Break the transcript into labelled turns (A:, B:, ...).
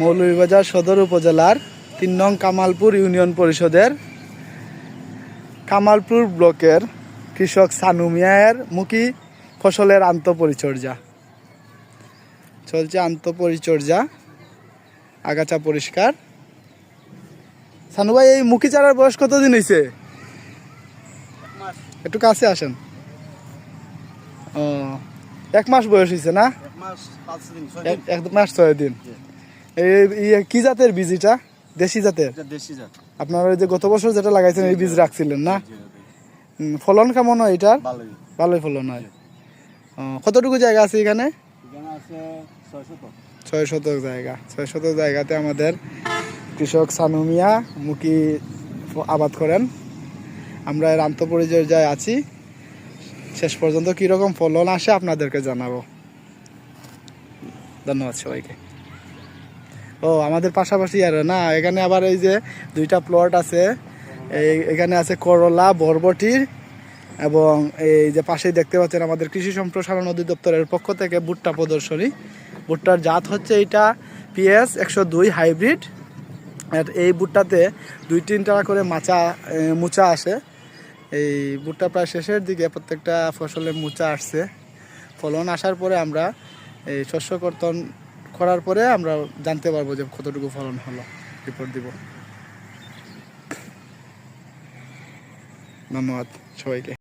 A: মৌলভীবাজার সদর উপজেলার তিন নং কামালপুর ইউনিয়ন পরিষদের কামালপুর ব্লকের কৃষক সানু মিয়ায়ের মুখী ফসলের আন্তঃপরিচর্যা। চলছে আন্তঃপরিচর্যা। আগাছা পরিষ্কার। সানু ভাই এই মুখী চারার বয়স কতদিন হয়েছে একটু কাছে আসেন। ও এক মাস বয়স হয়েছে না?
B: এক মাস ছয়
A: দিন। কি জাতের বীজ এটা? দেশি জাতের?
B: দেশি জাত।
A: আপনারা ওই যে গত বছর যেটা লাগাইছেন এই বীজ রাখছিলেন না? ফলন কেমন হয় এটার?
B: ভালোই।
A: ফলন হয়। কতটুকু জায়গা আছে এখানে? ছয় শতক। জায়গা। ছয় শতক জায়গাতে আমাদের কৃষক সানুমিয়া মুখী আবাদ করেন। আমরা এর আন্তঃপরিচর্যায় আছি। শেষ পর্যন্ত কীরকম ফলন আসে আপনাদেরকে জানাব। ধন্যবাদ সবাইকে। ও, আমাদের পাশাপাশি আর না, এখানে আবার এই যে দুইটা প্লট আছে। এই, এখানে আছে করলা, বরবটির এবং এই যে পাশেই দেখতে পাচ্ছেন আমাদের কৃষি সম্প্রসারণ অধিদপ্তরের পক্ষ থেকে ভুট্টা প্রদর্শনী। ভুট্টার জাত হচ্ছে এটা পিএস একশো দুই হাইব্রিড। আর এই ভুট্টাতে দুই তিন টাকা করে মাচা মুচা আসে। এই ভুট্টা প্রায় শেষের দিকে প্রত্যেকটা ফসলের মুচা আসছে। ফলন আসার পরে আমরা এই শস্য কর্তন করার পরে আমরা জানতে পারব যে কতটুকু ফলন হলো। রিপোর্ট দিব। ধন্যবাদ সবাইকে।